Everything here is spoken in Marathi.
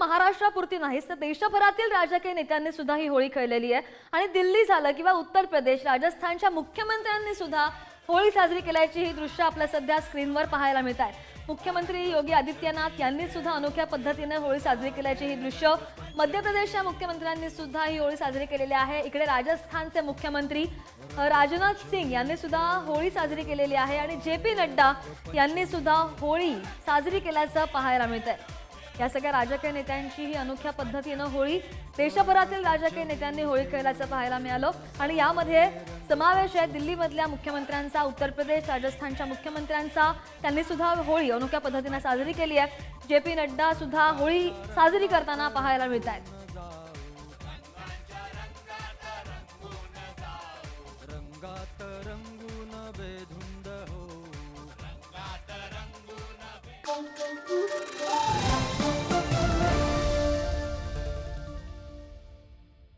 महाराष्ट्रापुरती नाहीच तर देशभरातील राजकीय नेत्यांनी सुद्धा ही होळी खेळलेली आहे. आणि दिल्ली झालं किंवा उत्तर प्रदेश राजस्थानच्या मुख्यमंत्र्यांनी सुद्धा होळी साजरी केल्याची ही दृश्य आपल्या सध्या स्क्रीनवर पाहायला मिळत आहे. मुख्यमंत्री योगी आदित्यनाथ यांनी सुद्धा अनोख्या पद्धतीने होळी साजरी केल्याची ही दृश्य मध्य प्रदेशच्या मुख्यमंत्र्यांनी सुद्धा ही होळी साजरी केलेली आहे. इकडे राजस्थानचे मुख्यमंत्री राजनाथ सिंग यांनी सुद्धा होळी साजरी केलेली आहे. आणि जे पी नड्डा यांनी सुद्धा होळी साजरी केल्याचं पाहायला मिळत आहे या सगळ्या राजकीय नेत्यांची ही अनोख्या पद्धतीनं होळी देशभरातील राजकीय नेत्यांनी होळी खेळल्याचं पाहायला मिळालं. आणि यामध्ये समावेश आहे दिल्लीमधल्या मुख्यमंत्र्यांचा उत्तर प्रदेश राजस्थानच्या मुख्यमंत्र्यांचा. त्यांनी सुद्धा होळी अनोख्या पद्धतीनं साजरी केली आहे. जे पी नड्डा सुद्धा होळी साजरी करताना पाहायला मिळत आहेत